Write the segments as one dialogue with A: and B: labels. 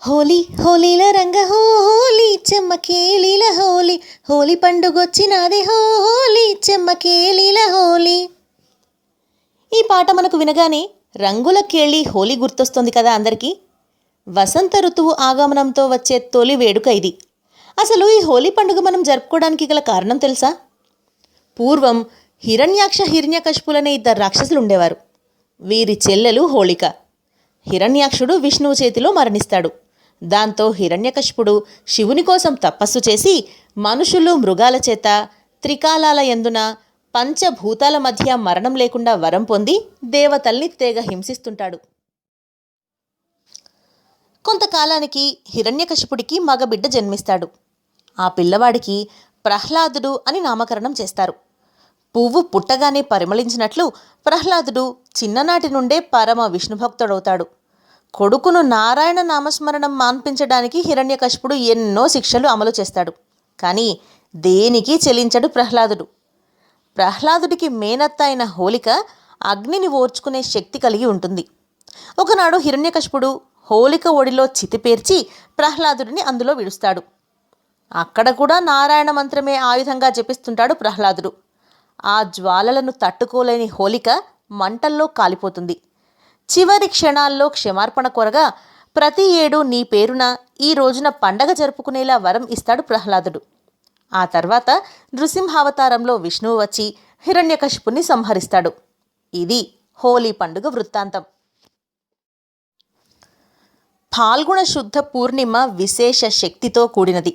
A: హోలీ హోలీల రంగ హోలీ చెమ్మకేలీల హోలీ. హోలీ పండుగొచ్చినాది హోలీ చెమ్మకేలీల హోలీ. ఈ పాట మనకు వినగానే రంగుల కేళి హోలీ గుర్తొస్తుంది కదా అందరికీ? వసంత ఋతువు ఆగమనంతో వచ్చే తొలి వేడుక ఇది. అసలు ఈ హోలీ పండుగ మనం జరుపుకోవడానికి గల కారణం తెలుసా? పూర్వం హిరణ్యాక్ష హిరణ్యకశిపులనే ఇద్దరు రాక్షసులు ఉండేవారు. వీరి చెల్లెలు హోళిక. హిరణ్యాక్షుడు విష్ణువు చేతిలో మరణిస్తాడు. దాంతో హిరణ్యకశిపుడు శివుని కోసం తపస్సు చేసి మనుషులు మృగాల చేత త్రికాలాల ఎందున పంచభూతాల మధ్య మరణం లేకుండా వరం పొంది దేవతల్ని తెగ హింసిస్తుంటాడు. కొంతకాలానికి హిరణ్యకశిపుడికి మగబిడ్డ జన్మిస్తాడు. ఆ పిల్లవాడికి ప్రహ్లాదుడు అని నామకరణం చేస్తారు. పువ్వు పుట్టగానే పరిమళించినట్లు ప్రహ్లాదుడు చిన్ననాటి నుండే పరమ విష్ణుభక్తుడవుతాడు. కొడుకును నారాయణ నామస్మరణం మాన్పించడానికి హిరణ్యకశిపుడు ఎన్నో శిక్షలు అమలు చేస్తాడు. కానీ దేనికి చెలించడు ప్రహ్లాదుడు? ప్రహ్లాదుడికి మేనత్త అయిన హోలిక అగ్నిని ఓర్చుకునే శక్తి కలిగి ఉంటుంది. ఒకనాడు హిరణ్యకశిపుడు హోలిక ఒడిలో చితిపేర్చి ప్రహ్లాదుడిని అందులో విడుస్తాడు. అక్కడ కూడా నారాయణ మంత్రమే ఆయుధంగా జపిస్తుంటాడు ప్రహ్లాదుడు. ఆ జ్వాలలను తట్టుకోలేని హోలిక మంటల్లో కాలిపోతుంది. చివరి క్షణాల్లో క్షమార్పణ కోరగా ప్రతి ఏడు నీ పేరున ఈ రోజున పండగ జరుపుకునేలా వరం ఇస్తాడు ప్రహ్లాదుడు. ఆ తర్వాత నృసింహావతారంలో విష్ణువు వచ్చి హిరణ్యకశిపుని సంహరిస్తాడు. ఇది హోలీ పండుగ వృత్తాంతం. ఫాల్గుణ శుద్ధ పూర్ణిమ విశేష శక్తితో కూడినది.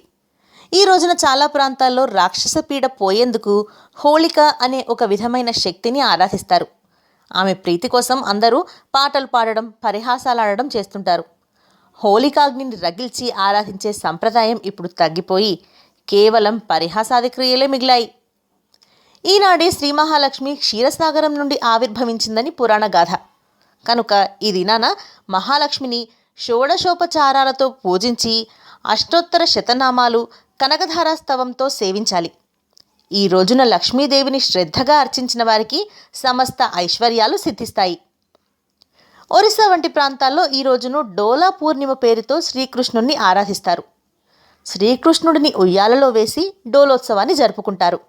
A: ఈ రోజున చాలా ప్రాంతాల్లో రాక్షస పీడ పోయేందుకు హోళిక అనే ఒక విధమైన శక్తిని ఆరాధిస్తారు. ఆమె ప్రీతి కోసం అందరూ పాటలు పాడడం పరిహాసాలాడడం చేస్తుంటారు. హోలికాగ్నిని రగిల్చి ఆరాధించే సంప్రదాయం ఇప్పుడు తగ్గిపోయి కేవలం పరిహాసాది క్రియలే మిగిలాయి. ఈనాడే శ్రీ మహాలక్ష్మి క్షీరసాగరం నుండి ఆవిర్భవించిందని పురాణ గాథ. కనుక ఈ దినాన మహాలక్ష్మిని షోడశోపచారాలతో పూజించి అష్టోత్తర శతనామాలు కనకధారాస్తవంతో సేవించాలి. ఈ రోజున లక్ష్మీదేవిని శ్రద్ధగా అర్చించిన వారికి సమస్త ఐశ్వర్యాలు సిద్ధిస్తాయి. ఒరిస్సా వంటి ప్రాంతాల్లో ఈ రోజును డోలా పూర్ణిమ పేరుతో శ్రీకృష్ణుణ్ణి ఆరాధిస్తారు. శ్రీకృష్ణుడిని ఉయ్యాలలో వేసి డోలోత్సవాన్ని జరుపుకుంటారు.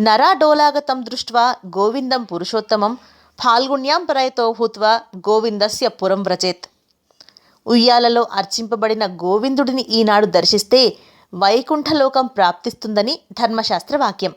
A: నరా డోలాగతం దృష్ట్వా గోవిందం పురుషోత్తమం ఫాల్గుణ్యాం ప్రయతో భూత్వా గోవిందస్య పురం వ్రచేత్. ఉయ్యాలలో అర్చింపబడిన గోవిందుడిని ఈనాడు దర్శిస్తే వైకుంఠలోకం ప్రాప్తిస్తుందని ధర్మశాస్త్ర వాక్యం.